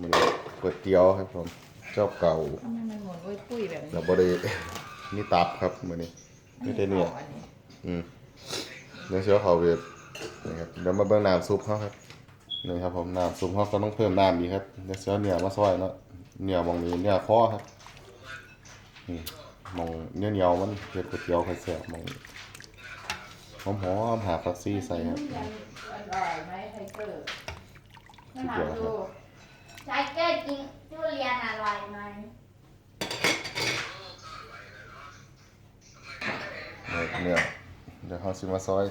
มันก๋วยเตี๋ยวครับผม เจ้าเก่าทำไมมันหมุนด้วยปุ้ยแบบนี้แล้วบ่ได้มีตับครับมื้อนี้ไม่ได้เนี่ยอันนี้อืมเดี๋ยวเชียวเขาเวทนะครับเดี๋ยวมาเบิ่งน้ำซุปเขาครับนี่ครับผมน้ำซุปเขาก็ต้องเพิ่มน้ำอีกครับเดี๋ยวเชียวเนื้อมาซอยเนาะเนื้อหมองนี้เนื้อคอครับนี่หมองเนื้อเหนียวมันเฮ็ดก๋วยเตี๋ยวค่อยแซ่บหมองนี้หอมหอมหาฟักซี่ใส่ครับอร่อยไหมไทเกอร์มาถาม ดูไทเกอร์กินทุเรียนอร่อยไหมนี่เนื้อเดี๋ยวเขาสิมาซอย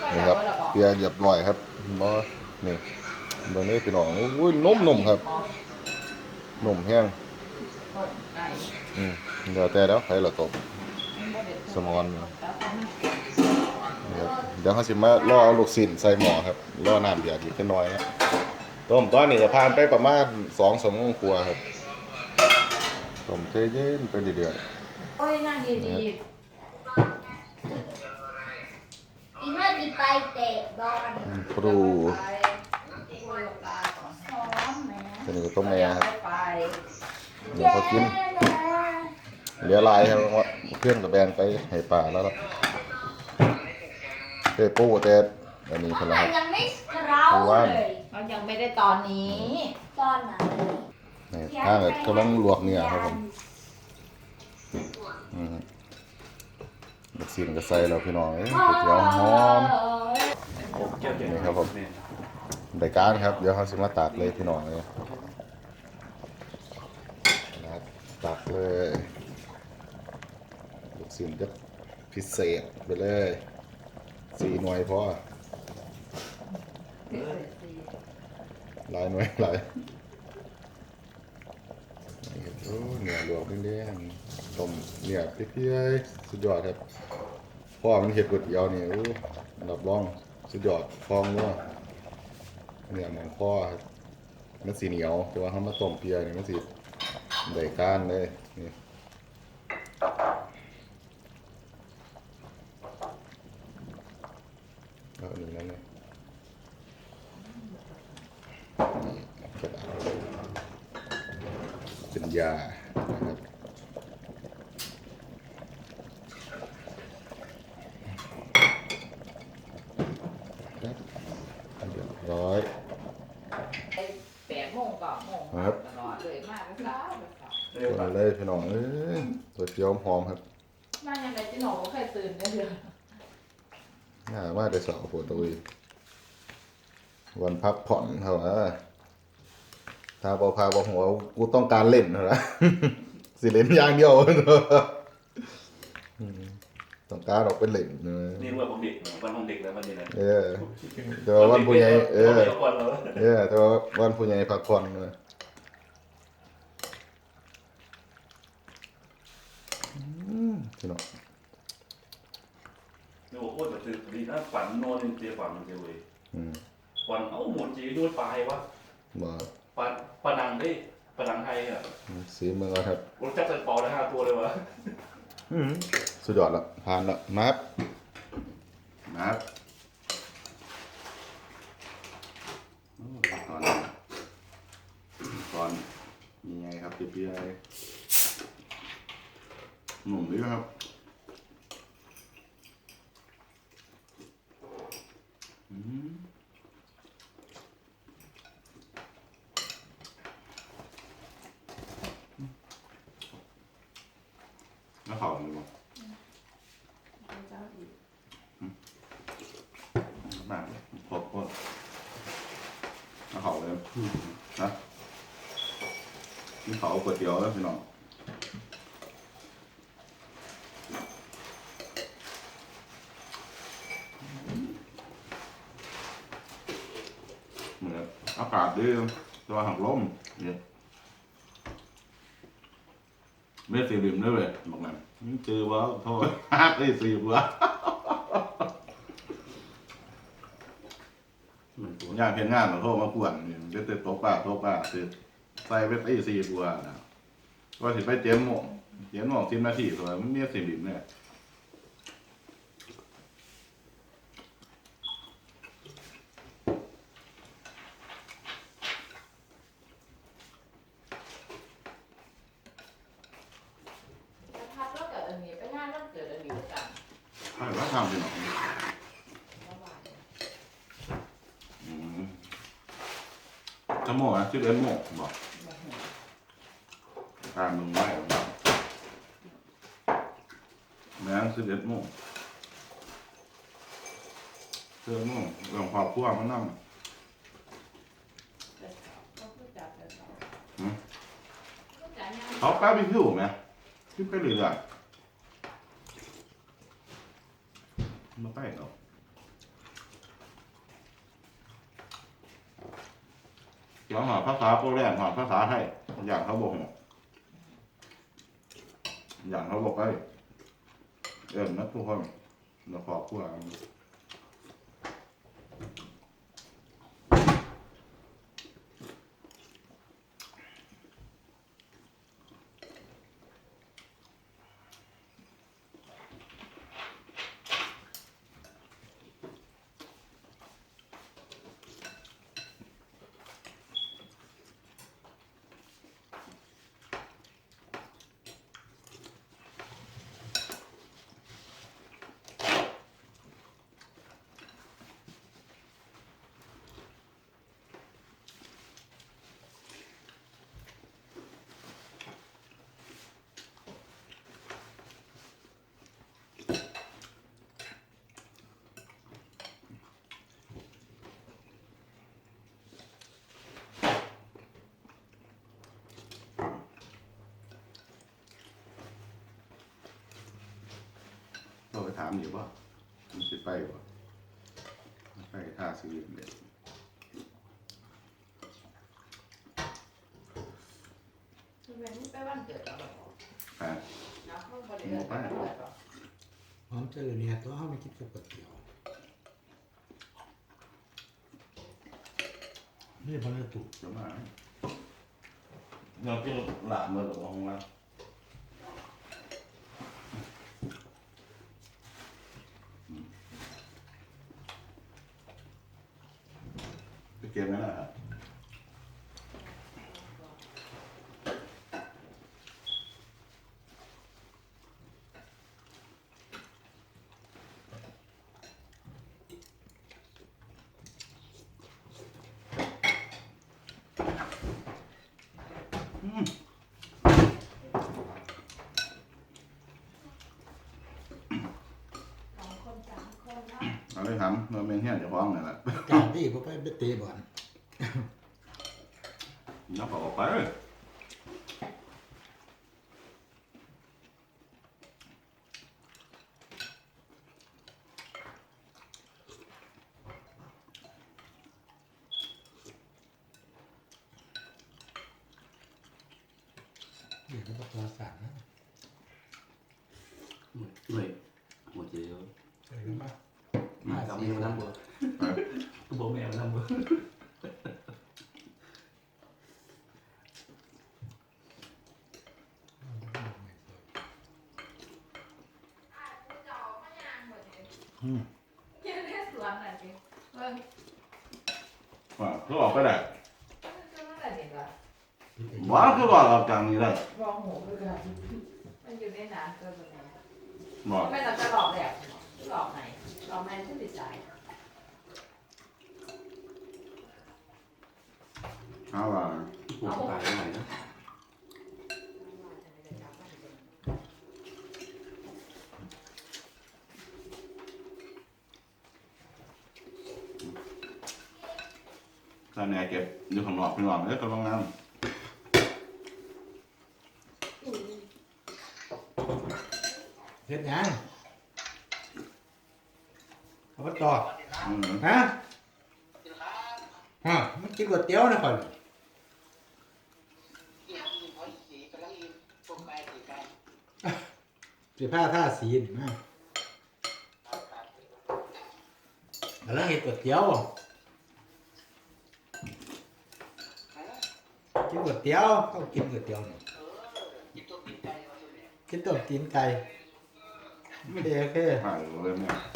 ก็นี่แบครับบว่าเราบอกเปียเหยียบร่อยครับบ่นี่เบิ่งนี่พี่น้องอุ้ยนุ่มๆครับนุ่มแห้งต้นไก่อืมเดี๋ยวแต่แล้วใครละตบบ่เด็ดสมอนนี่ครับเดี๋ยวเขาสิมาล่อเอาลูกชิ้นใส่หม้อครับล่อน้ำเดือดอีกจักหน่อยนะ ต้มตอนนี้จะผ่านไปประมาณ2ชั่วโมงกว่าครับต้มใจเย็นไปเรื่อยโอ้ยนั่งดีอีเมื่อดีไปเตะบอลๆอืมปรูๆไปคุยกับปลาก่อนพร้อมไหมตัวนี้ก็ต้มแม่ครับไปเดี๋ยวเขากินเหลือหลายครับว่าเพื่อนกับแบนไปให้ป่าแล้วล่ะเป้ปูแต่อันนี้คนละครับยังไม่เร้าเลย เรายังไม่ได้ตอนนี้ ตอนไหนนี่ถ้าเกิดกำลังลวกเนื้อครับผมอืมลูกชิ้นก็ใส่แล้วพี่น้องเอ้ยก๋วยเตี๋ยวหอม นี่ครับผม ได้การครับ เดี๋ยวเขาสิมาตักเลยพี่น้องเลยนะครับตักเลยลูกชิ้นก็พิเศษไปเลยสี่หน่วยพอ หลายหน่วยหลายนี่ครับโอ้เนื้อลวกแดงๆต้มเนื้อเพี้ยๆสุดยอดครับพ่อมันเห็ดก๋วยเตี๋ยวนี่โอ้รับรองสุดยอดฟองว่าเนื้อหมองพ่อครับมันสีเหนียวแต่ว่าเขามาต้มเปียนี่มันสีได้ก้านเลยนี่เอาอันนี้นั่นเลยนี่กระดาษ เป็นยานะครับครับเรียบร้อยแปดโมงเก็โมงครับตลอดเลยมากเลยครับเดี๋ยวมาเลยพี่น้องเอ้ยตัวเจียวหอมครับมายังไงจีหนูก็เคยตื่นได้เลยน่าว่าจะสาวปวดตัวอีกวันพักผ่อนเท่าไหร่ ถ้าบอพาบอหัวกูต้องการเล่นเท่าไหร่สิเล่นอย่างเดียวอืมต้องการออกเป็นเล่นเนอะนี่ว่าผมเด็กวันผมเด็กแล้ววันนี้นะเออแต่ว่าวันผู้ใหญ่เออทุกคนแล้วเออแต่ว่าวันผู้ใหญ่พักผ่อนเนอะอืมพี่น้องนี่โอ้โหแต่คือดีนะฝันนอนเจียฝันเจียเว้ยอืมฝันเอ้าหมดจีดูดปลายวะบ่ ปลาปลานังได้ปลานังไทยอะสีมือก่อนครับรถจักรใส่ปอได้ห้าตัวเลยวะสุดยอดละผ่านละมาครับมาครับตอนตอนยังไงครับเปียๆหนุ่มดีครับอืมแล้วเขาเลยมั้ มากเลยพบพบแล้วเขาเลยนะนี่เขาก๋วยเตี๋ยวแล้วพี่น้องเหมือนอากาศดีตัวหักลมเนี่ยไม่สีริมด้วยเว้ยบอกนั่นเจอว่าโทษฮักไอ้สีบัว ยามเพียงงานเราโทรมาขวนเด็ดเต็มโต๊ะป้าโต๊ะป้าเด็ดใส่เวทไอ้สี่ตัวนะก็สิงไปเตรียมหมกเตรียมหมกสิบนาทีสวยมันเมียสิบดิบเนี่ยพัดก็เกิดอันนี้ไปงานก็เกิดอันนี้กันใช่ว่าทำเป็น จะโมงนะชื่เอ็นโมงบอกตามมึงไว้บอกแม่งสิบเอ็ดโมงเจอโมงเรื่องครอบครัวมันนั่งเขาแป้าไปผิวไหมขึ้นไปเรื่อยๆมาไปเนา เดี๋ยวหาภาษาโปรแลนด์หาภาษาไทยอย่างเขาบอกอย่างเขาบอกไปเอิญนะทุกคนเราขอบคุณ ถามอยู่ว่ามันจะไปวะไปท่าชีวิตเด็กทำไมไม่ไปบ้านเกิดเราหรอแปดน้ำเข้าบริเวณบ้านเกิดหรอหอมเจอเนี่ยตัวเขาไม่คิดกับก๋วยเตี๋ยวนี่พันธุ์ถูกจะมาเราจะหลามมาหรือว่าของเราจะเก็บไหมล่ะครับอืม สองคนสามคนเนาะ เอา เลยครับเราเป็นเฮียเจะฟ้าของนี่นแหละกล้ารที่ผมไปไปเตะบอลนับออกไป เดี๋ยวเขาบอกตัวสั่นนะ เลยหมดเจียว ใส่กันปะ มากับแม่มาทำบ่ก็บอกแม่มาทำบ่อืมยังได้สวนอะไรสิเบิ่งว่าคือออกไปได้ก็มันอะไรเด็กอะว้าคือว่าออกจากนี้ได้รองหูด้วยกันมันอยู่ในน้ำเกินไปแล้วบอกไม่เราจะหลอกแหลกหลอกไหน หลอกไหนที่ติดใจถ้าว่าปวดตายหน่อยนะถ้าแน่เก็บอยู่ข้างนอกพี่น้องเอ้ยก็ต้องงานเฮ็ดหยังเขาไป ต่ออืมฮะฮะมันกินก๋วยเตี๋ยวนะก่อนสิผ้าท่าสีนี่มาแล้วเห็ดก๋วยเตี๋ยวกินก๋วยเตี๋ยวเขากินก๋วยเตี๋ยวนี่กินต้มตีนไก่โอเคโอเคถ่ายเลยเนี่ย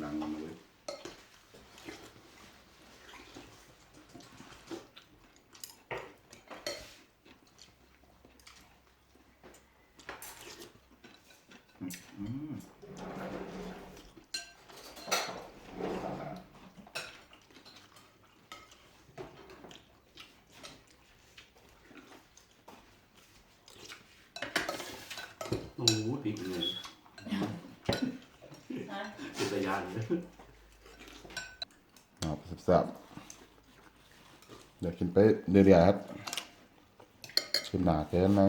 หนังมันเลยอืมโอ้โหติดเลย เป็นตะยานเลยครับแซ่บๆเดี๋ยวกินไปเรื่อยๆครับชิมหนาเกินนะ